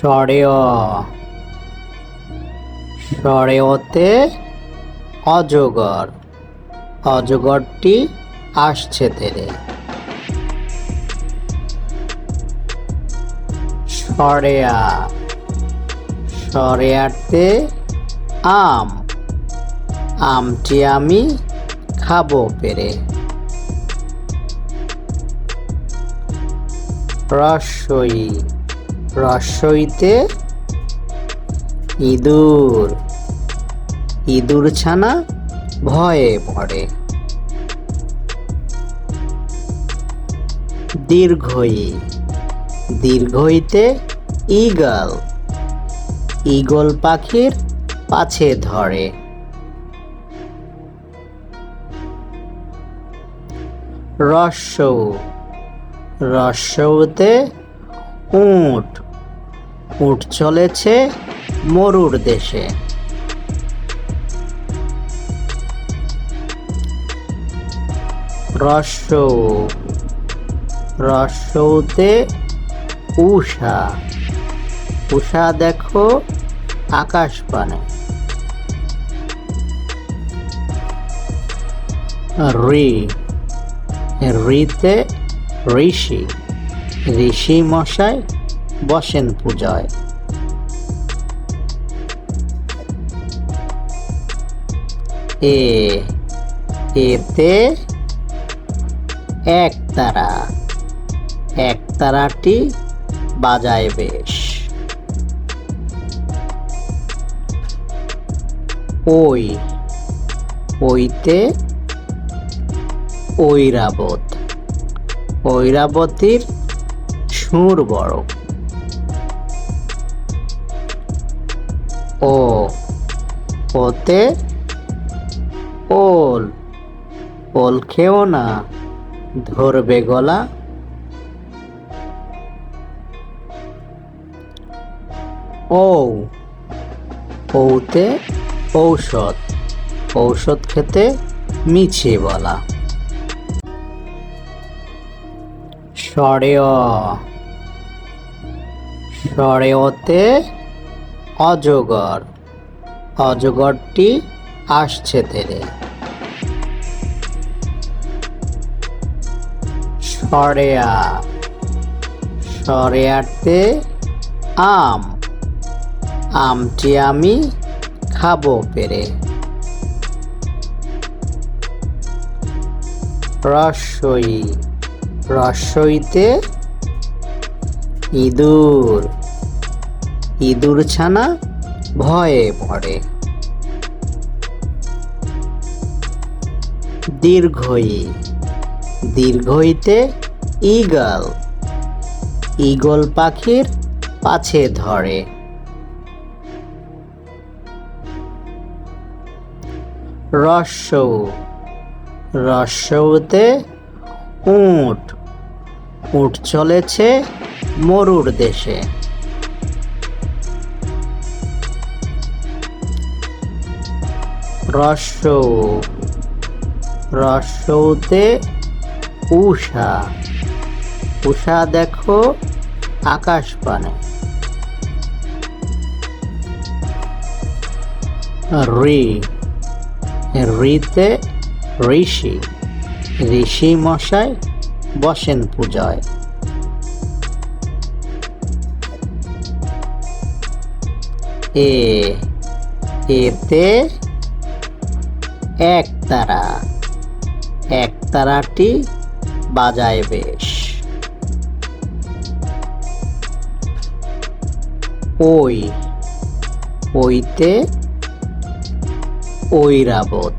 স্বরেয় স্বরেয়তে অজগর। অজগরটি আসছে তেরে। সরেয়া। সরেয়াতে আম। আমটি আমি খাব পেরে। রসই। রসইতে ইঁদুর। ইঁদুর ছানা ভয়ে পড়ে। দীর্ঘই। দীর্ঘইতে ইগল ঈগল পাখির পাছে ধরে। রস্য রস্যতে উট। উট চলেছে মরুর দেশে। রস্য। রস্যতে উষা উষা দেখো আকাশ পানে। রি। রিতে ঋষি। ঋষি মশাই বসেন পূজায়। এ, এতে এক তারা, এক তারাটি বাজায় বেশ। ওই, ওইতে ঐরাবত, ঐরাবতীর সুর বড়। ও, ওতে ওল ওল খেও না, ধরবে গলা। ও, ওতে ঔষধ ঔষধ খেতে মিছে বলা। সরেয় সরেয়তে অজগর। অজগরটি আসছে তেরে। সরেয়া। সরেয়াতে আম। আমটি আমি খাব পেরে। রসই। রসইতে ইঁদুর। ইঁদুর ছানা ভয়ে পড়ে। দীর্ঘই। দীর্ঘইতে ঈগল। ঈগল পাখির পাছে ধরে। রস্য রস্যতে উট। উট চলেছে মরুর দেশে। রস্য রস্যতে উষা। উষা দেখো আকাশ পানে। রি ঋষি। ঋষি মশাই বসেন পূজায়। এ, এতে এক তারা, এক তারাটি বাজায় বেশ। ওই, ওইতে ঐরাবত,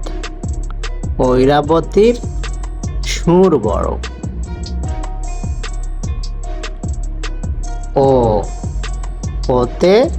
ঐরাবতীর সুর বড়। ও, ওতে